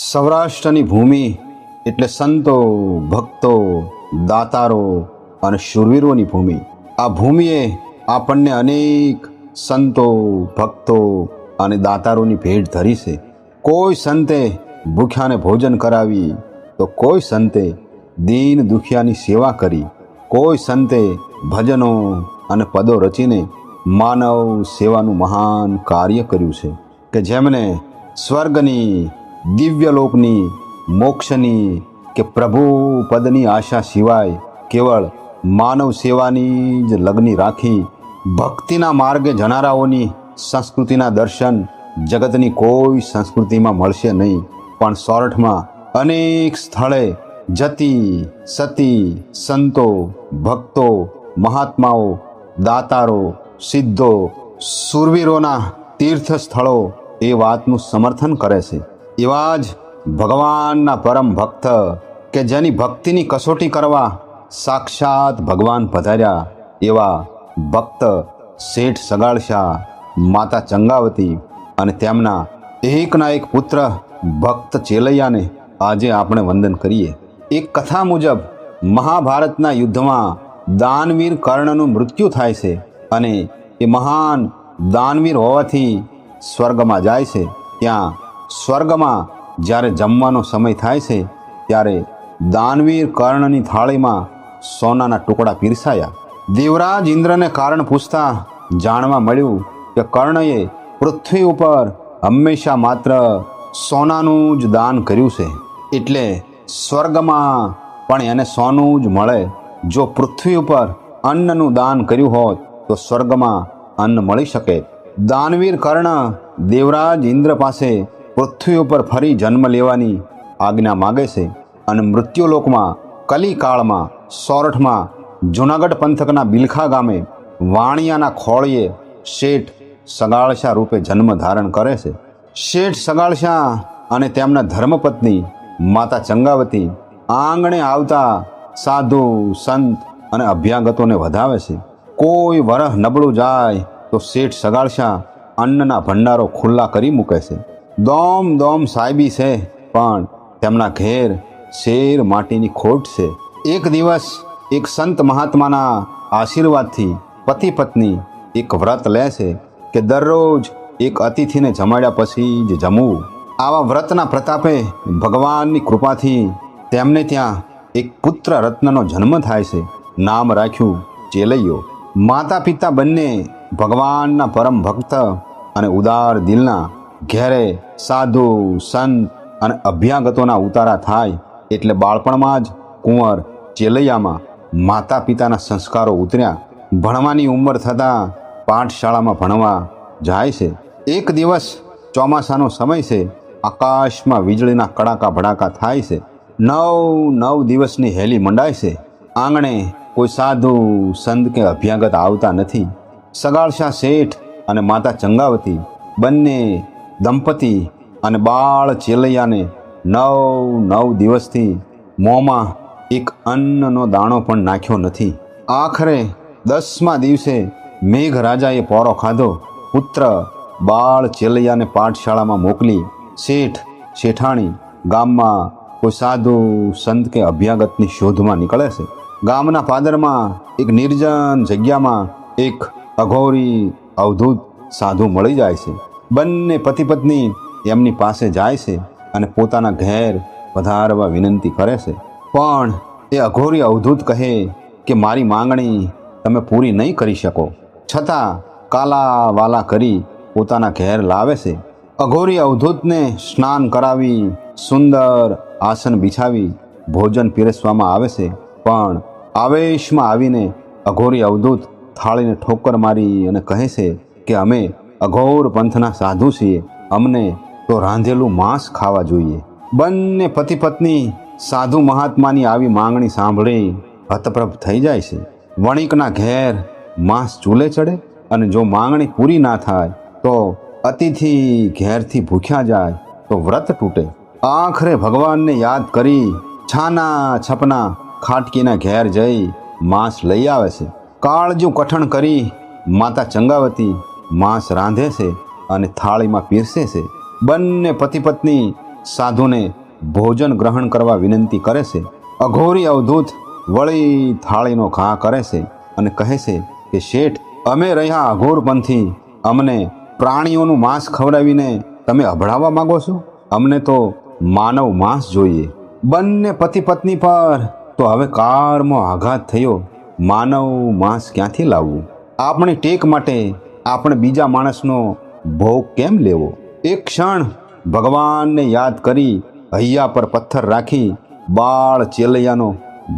સૌરાષ્ટ્રની ભૂમિ એટલે સંતો, ભક્તો, દાતારો અને શૂરવીરોની ભૂમિ. આ ભૂમિએ આપણને અનેક સંતો, ભક્તો અને દાતારોની ભેટ ધરી છે. કોઈ સંતે ભૂખ્યાને ભોજન કરાવી, તો કોઈ સંતે દીન દુખિયાની સેવા કરી. કોઈ સંતે ભજનો અને પદો રચીને માનવ સેવાનું મહાન કાર્ય કર્યું છે. કે જેમને સ્વર્ગની દિવ્યલોકની, મોક્ષની કે પ્રભુ પદની આશા સિવાય કેવળ માનવ સેવાની જ લગ્ની રાખી ભક્તિના માર્ગે જનારાઓની સંસ્કૃતિના દર્શન જગતની કોઈ સંસ્કૃતિમાં મળશે નહીં. પણ સોરઠમાં અનેક સ્થળે જતી, સતી, સંતો, ભક્તો, મહાત્માઓ, દાતારો, સિદ્ધો, સુરવીરોના તીર્થ સ્થળો એ વાતનું સમર્થન કરે છે. એવા જ ભગવાનના પરમ ભક્ત કે જેની ભક્તિની કસોટી કરવા સાક્ષાત ભગવાન પધાર્યા એવા ભક્ત શેઠ સગાળશા માતા ચંગાવતી અને તેમના એકના એક પુત્ર ભક્ત ચેલૈયાને આજે આપણે વંદન કરીએ. એક કથા મુજબ મહાભારતના યુદ્ધમાં દાનવીર કર્ણનું મૃત્યુ થાય છે અને એ મહાન દાનવીર હોવાથી સ્વર્ગમાં જાય છે. ત્યાં સ્વર્ગમાં જ્યારે જમવાનો સમય થાય છે, ત્યારે દાનવીર કર્ણની થાળીમાં સોનાના ટુકડા પીરસાયા. દેવરાજ ઇન્દ્રને કારણ પૂછતા જાણવા મળ્યું કે કર્ણએ પૃથ્વી ઉપર હંમેશા માત્ર સોનાનું જ દાન કર્યું છે. એટલે સ્વર્ગમાં પણ એને સોનું જ મળે. જો પૃથ્વી ઉપર અન્નનું દાન કર્યું હોત, તો સ્વર્ગમાં અન્ન મળી શકે. દાનવીર કર્ણ દેવરાજ ઇન્દ્ર પાસે પૃથ્વી ઉપર ફરી જન્મ લેવાની આજ્ઞા માગે છે અને મૃત્યુલોકમાં કલિકાળમાં, સોરઠમાં, જુનાગઢ પંથકના બિલખા ગામે, વાણિયાના ખોળીએ શેઠ સગાળશા રૂપે જન્મ ધારણ કરે છે. શેઠ સગાળશા અને તેમના ધર્મપત્ની માતા ચંગાવતી આંગણે આવતા સાધુ, સંત અને અભ્યાગતોને વધાવે છે. કોઈ વરહ નબળું જાય તો શેઠ સગાળશા અન્નના ભંડારો ખુલ્લા કરી મૂકે છે. દોમ દોમ સાહેબી છે, પણ તેમના ઘેર શેર માટીની ખોટ છે. એક દિવસ એક સંત મહાત્માના આશીર્વાદથી પતિ પત્ની એક વ્રત લે છે કે દરરોજ એક અતિથિને જમાડ્યા પછી જ જમવું. આવા વ્રતના પ્રતાપે ભગવાનની કૃપાથી તેમને ત્યાં એક પુત્ર રત્નનો જન્મ થાય છે, નામ રાખ્યું ચેલૈયો. માતા પિતા બંને ભગવાનના પરમ ભક્ત અને ઉદાર દિલના ઘેરે સાધુ, સંત અને અભ્યાગતોના ઉતારા થાય એટલે બાળપણમાં જ કુંવર ચેલૈયામાં માતા પિતાના સંસ્કારો ઉતર્યા. ભણવાની ઉંમર થતાં પાઠશાળામાં ભણવા જાય છે. એક દિવસ ચોમાસાનો સમય છે. આકાશમાં વીજળીના કડાકા ભડાકા થાય છે. નવ નવ દિવસની હેલી મંડાય છે. આંગણે કોઈ સાધુ, સંત કે અભ્યાગત આવતા નથી. સગાળશા શેઠ અને માતા ચંગાવતી બંને દંપતી અને બાળ ચેલૈયાને નવ નવ દિવસથી મોંમાં એક અન્નનો દાણો પણ નાખ્યો નથી. આખરે દસમા દિવસે મેઘરાજાએ પોરો ખાધો. પુત્ર બાળ ચેલૈયાને પાઠશાળામાં મોકલી શેઠ શેઠાણી ગામમાં કોઈ સાધુ સંત કે અભ્યાગતની શોધમાં નીકળે છે. ગામના પાદરમાં એક નિર્જન જગ્યામાં એક અઘોરી અવધૂત સાધુ મળી જાય છે. બંને પતિ પત્ની એમની પાસે જાય છે અને પોતાના ઘેર પધારવા વિનંતી કરે છે. પણ એ અઘોરી અવધૂત કહે કે, મારી માંગણી તમે પૂરી નહીં કરી શકો. છતાં કાલાવાલા કરી પોતાના ઘેર લાવે છે. અઘોરી અવધૂતને સ્નાન કરાવી સુંદર આસન બિછાવી ભોજન પીરસવામાં આવે છે. પણ આવેશમાં આવીને અઘોરી અવધૂત થાળીને ઠોકર મારી અને કહે છે કે, અમે અઘોર પંથના સાધુ છીએ. અમને તો રાંધેલું માંસ ખાવા જોઈએ. બંને પતિ પત્ની સાધુ મહાત્માની આવી માંગણી સાંભળી હતપ્રભ થઈ જાય છે. વણિકના ઘેર માંસ ચૂલે ચડે અને જો માંગણી પૂરી ના થાય તો અતિથિ ઘેરથી ભૂખ્યા જાય તો વ્રત તૂટે. આખરે ભગવાનને યાદ કરી છાના છપના ખાટકીના ઘેર જઈ માંસ લઈ આવે છે. કાળજું કઠણ કરી માતા ચંગાવતી માંસ રાંધે છે અને થાળીમાં પીરસે છે. બંને પતિ પત્ની સાધુને ભોજન ગ્રહણ કરવા વિનંતી કરે છે. અઘોરી અવધૂત વળી થાળીનો ઘા કરે છે અને કહે છે કે, શેઠ, અમે રહ્યા અઘોરપંથી. અમને પ્રાણીઓનું માંસ ખવડાવીને તમે અભડાવવા માંગો છો? અમને તો માનવ માંસ જોઈએ. બંને પતિ પત્ની પર તો હવે કારમાં આઘાત થયો. માનવ માંસ ક્યાંથી લાવવું? આપણી ટેક માટે આપણે બીજા માણસનો ભોગ કેમ લેવો? એક ક્ષણ ભગવાનને યાદ કરી હૈયા પર પથ્થર રાખી બાળ ચેલૈયાનો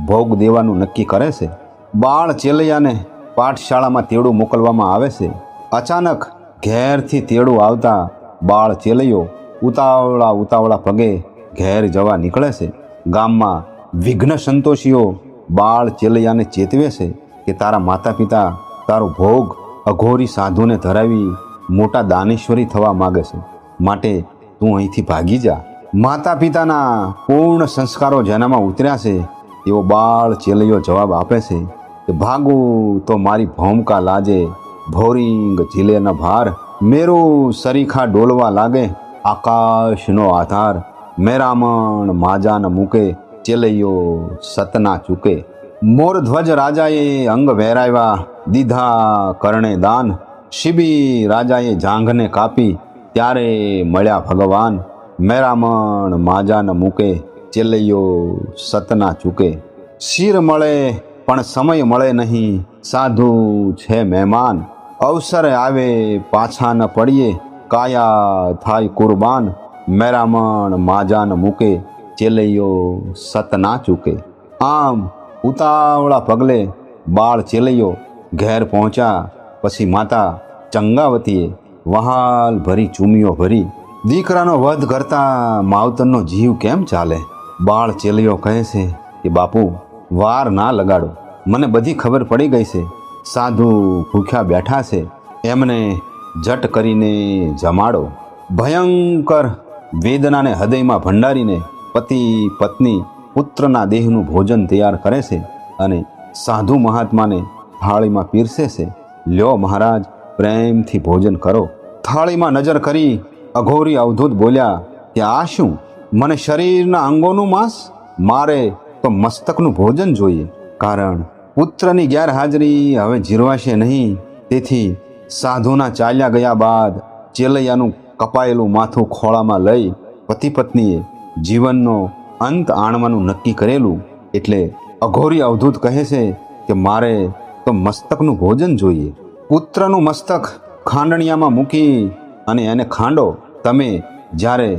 ભોગ દેવાનું નક્કી કરે છે. બાળ ચેલૈયાને પાઠશાળામાં તેડું મોકલવામાં આવે છે. અચાનક ઘેરથી તેડું આવતા બાળ ચેલૈયો ઉતાવળા ઉતાવળા પગે ઘેર જવા નીકળે છે. ગામમાં વિઘ્ન સંતોષીઓ બાળ ચેલૈયાને ચેતવે છે કે તારા માતા પિતા તારો ભોગ અઘોરી સાધુને ધરાવી મોટા દાનેશ્વરી થવા માગે છે. માટે તું અહીંથી ભાગી જા. માતા પિતાના પૂર્ણ સંસ્કારો જેનામાં ઉતર્યા છે, એવો બાળ ચેલૈયો જવાબ આપે છે કે, ભાગું તો મારી ભોમકા લાજે, ભોરિંગ ઝીલેના ભાર. મેરું સરીખા ડોલવા લાગે, આકાશનો આધાર. મેરામણ માજાન મૂકે ચેલૈયો સતના ચૂકે. મોર ધ્વજ રાજાએ અંગ વહેરાવ્યા દીધા કરણે દાન. શિબી રાજાએ જાંઘને કાપી, ત્યારે મળ્યા ભગવાન. મેરામણ માજાન મૂકે, ચેલૈયો સતના ચૂકે. શિર મળે, પણ સમય મળે નહીં, સાધુ છે મહેમાન. અવસર આવે, પાછા ન પડીએ, કાયા થાય કુરબાન. મેરામણ માજાન મૂકે, ચેલૈયો સતના ચૂકે. આમ ઉતાવળા પગલે બાળ ચેલૈયો ઘેર પહોંચ્યા. પછી માતા ચંગાવતીએ વહાલ ભરી ચૂમીઓ ભરી, દીકરાનો વધ કરતા માવતરનો જીવ કેમ ચાલે? બાળ ચેલૈયો કહે છે કે, બાપુ, વાર ના લગાડો. મને બધી ખબર પડી ગઈ છે. સાધુ ભૂખ્યા બેઠા છે. એમને જટ કરીને જમાડો. ભયંકર વેદનાને હૃદયમાં ભંડારીને પતિ પત્ની પુત્રના દેહનું ભોજન તૈયાર કરે છે અને સાધુ મહાત્માને થાળીમાં પીરસે છે. લ્યો મહારાજ, પ્રેમથી ભોજન કરો. થાળીમાં નજર કરી અઘોરી અવધૂત બોલ્યા, કે આ શું? મને શરીરના અંગોનું માંસ? મારે તો મસ્તકનું ભોજન જોઈએ. કારણ પુત્રની ગેરહાજરી હવે જીરવાશે નહીં. તેથી સાધુના ચાલ્યા ગયા બાદ ચેલૈયાનું કપાયેલું માથું ખોળામાં લઈ પતિ પત્નીએ જીવનનો અંત આણવાનું નક્કી કરેલું એટલે અઘોરી અવધૂત કહે છે કે મારે તો મસ્તકનું ભોજન જોઈએ. પુત્રનું મસ્તક ખાંડણિયામાં મૂકી અને એને ખાંડો તમે જ્યારે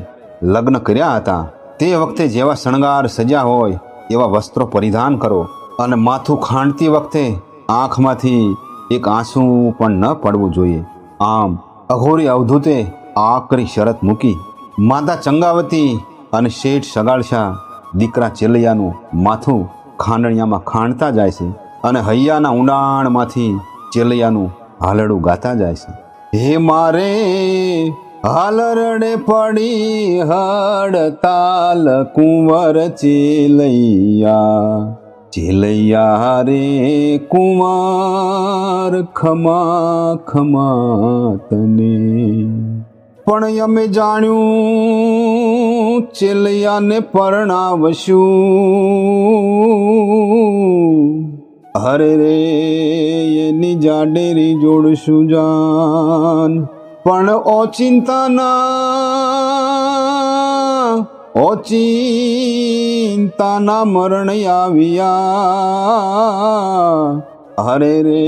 લગ્ન કર્યા હતા, તે વખતે જેવા શણગાર સજ્યા હોય, એવા વસ્ત્રો પરિધાન કરો અને માથું ખાંડતી વખતે આંખમાંથી એક આંસુ પણ ન પડવું જોઈએ. આમ અઘોરી અવધૂતે આકરી શરત મૂકી. માતા ચંગાવતી અને શેઠ સગાળશા દીકરા ચેલૈયાનું માથું ખાંડણિયામાં ખાંડતા જાય છે અને હૈયાના ઊંડાણમાંથી ચેલૈયાનું હાલડું ગાતા જાય છે. હે મારે હાલરડે પડી હડતાલ કુંવર ચેલૈયા ચેલૈયા રે કુંવર ખમા ખમા તને પણ અમે જાણ્યું ચેલૈયાને પરણાવશું. અરે રે, એની જાડેરી જોડશું જાન. પણ ઓચિંતાના ઓચિંતાના મરણ આવ્યા. હરે રે,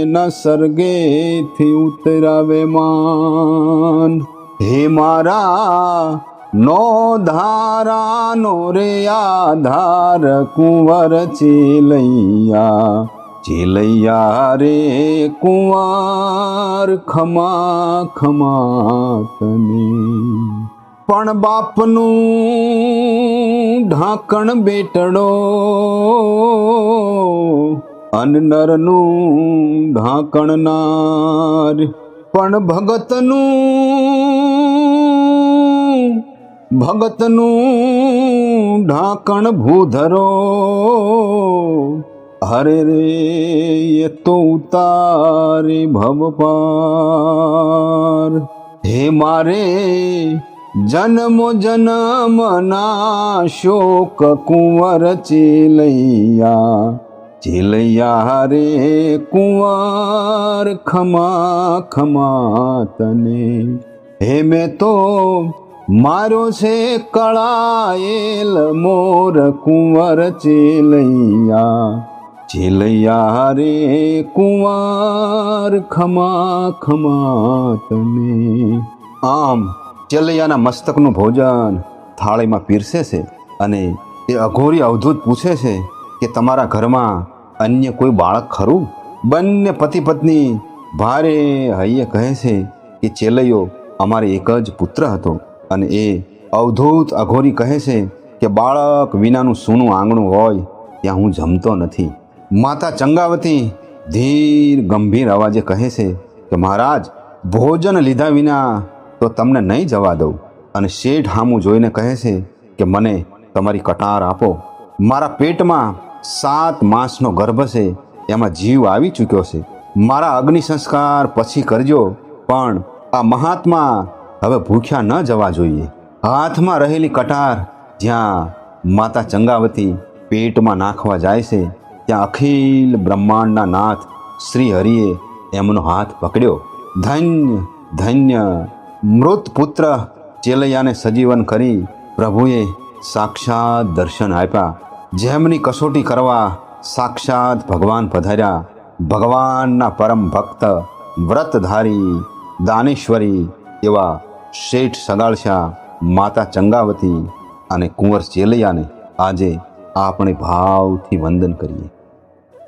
એના સર્ગેથી ઉતરાવે માન. હે મારા, નો ધારાનો રે આધાર, કુંવર ચેલૈયા ચેલૈયા રે કુંવર, ખમા ખમા તને. પણ બાપનું ઢાંકણ બેટડો, અન નરનું ઢાંકણ નાર. પણ ભગતનું ભગતનું ઢાંકણ ભૂધરો, હરે રે, એ તો ઉતારે ભવ પાર. હે મારે, જન્મો જન્મના શોક કુંવર ચેલૈયા ચેલૈયા રે કુંવાર ખમા ખમા તને. હે મેં તો મારો છે કળાયેલ મોર કુંવર ચેલૈયા. ચેલૈયા રે કુંવાર ખમા ખમા તને. આમ ચેલૈયાના મસ્તકનું ભોજન થાળીમાં પીરસે છે અને એ અઘોરી અવધૂત પૂછે છે કે તમારા ઘરમાં અન્ય કોઈ બાળક ખરું? બંને પતિ પત્ની ભારે હૈયે કહે છે કે ચેલૈયો અમારે એક જ પુત્ર હતો અને એ અવધૂત અઘોરી કહે છે કે બાળક વિનાનું સૂનું આંગણું હોય ત્યાં હું જમતો નથી. માતા ચંગાવતી ધીર ગંભીર અવાજે કહે છે કે મહારાજ, ભોજન લીધા વિના તો તમને નહીં જવા દઉં. અને શેઠ હામું જોઈને કહે છે કે મને તમારી કટાર આપો. મારા પેટમાં સાત માસનો ગર્ભ છે, એમાં જીવ આવી ચૂક્યો છે. મારા અગ્નિ સંસ્કાર પછી કરજો, પણ આ મહાત્મા હવે ભૂખ્યા ન જવા જોઈએ. હાથમાં રહેલી કટાર જ્યાં માતા ચંગાવતી પેટમાં નાખવા જાય છે, ત્યાં અખિલ બ્રહ્માંડના નાથ શ્રી હરિએ એમનો હાથ પકડ્યો. ધન્ય ધન્ય મૃત પુત્ર ચેલૈયાને સજીવન કરી પ્રભુએ સાક્ષાત દર્શન આપ્યા. જેમની કસોટી કરવા સાક્ષાત ભગવાન પધાર્યા. ભગવાનના પરમ ભક્ત, વ્રતધારી, દાનેશ્વરી એવા શેઠ સગાળશા, માતા ચંગાવતી અને કુંવર ચેલૈયાને આજે આપણે ભાવથી વંદન કરીએ.